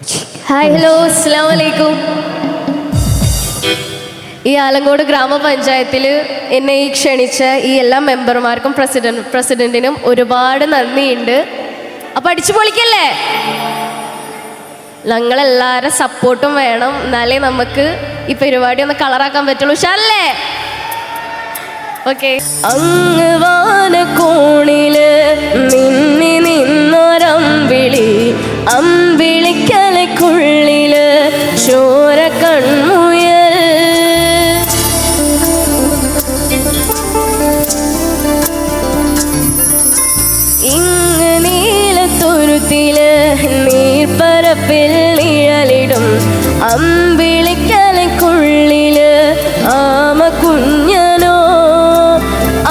Hi hello അസ്സാം ഈ ആലങ്കോട് ഗ്രാമപഞ്ചായത്തിൽ എന്നെ ഈ ക്ഷണിച്ച ഈ എല്ലാ മെമ്പർമാർക്കും പ്രസിഡന്റ് പ്രസിഡന്റിനും ഒരുപാട് നന്ദിയുണ്ട്. അപ്പൊ അടിച്ചു പൊളിക്കല്ലേ? ഞങ്ങളെല്ലാവരും സപ്പോർട്ടും വേണം. എന്നാലേ നമുക്ക് ഈ പരിപാടി ഒന്ന് കളറാക്കാൻ പറ്റുള്ളൂ. ഉഷാറല്ലേ? ഓക്കെ അങ്ങ് കൺമുയൽ ഇങ്ങ് നീലത്തുരുത്തിൽ നീർപ്പരപ്പിൽ നിഴലിടും അമ്പിളിക്കലക്കുള്ളിൽ ആമ കുഞ്ഞനോ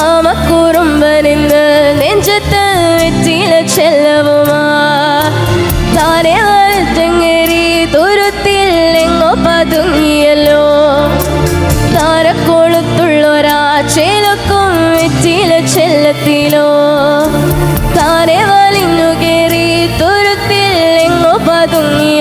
ആമ കുറുമ്പനെന്ന് നെഞ്ചത്ത് വെച്ചില ചെല്ലവുമാ. ചേലക്കും വെച്ചില ചെല്ലത്തിലോ? താനെ വലിഞ്ഞു കയറി തുരുത്തിൽ എങ്ങോ പതുങ്ങിയ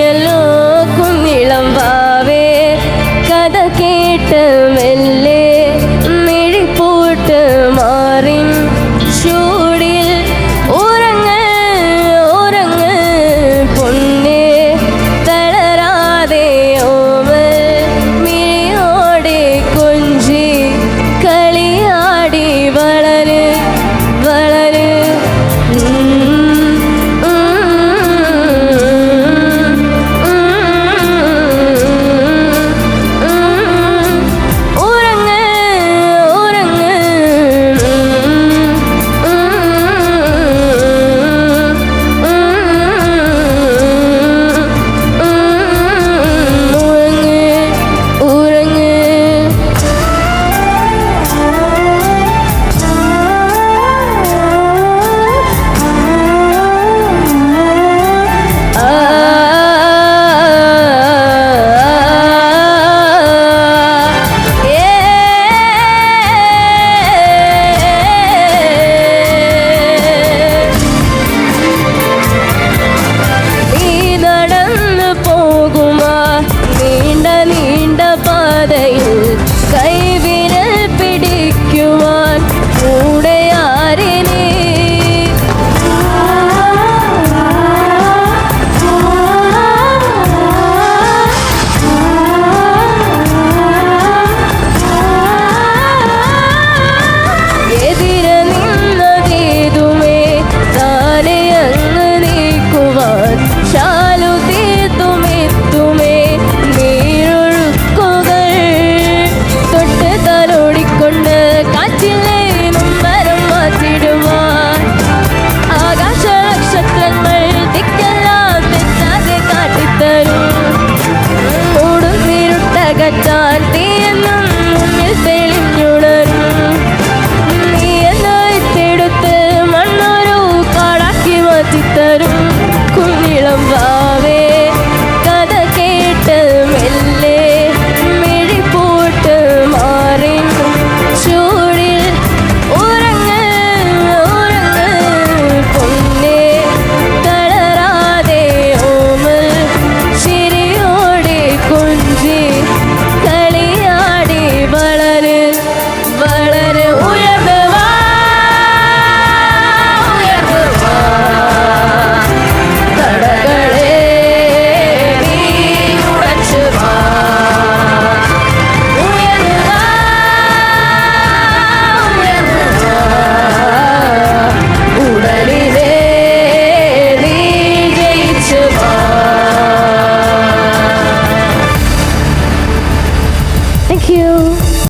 yar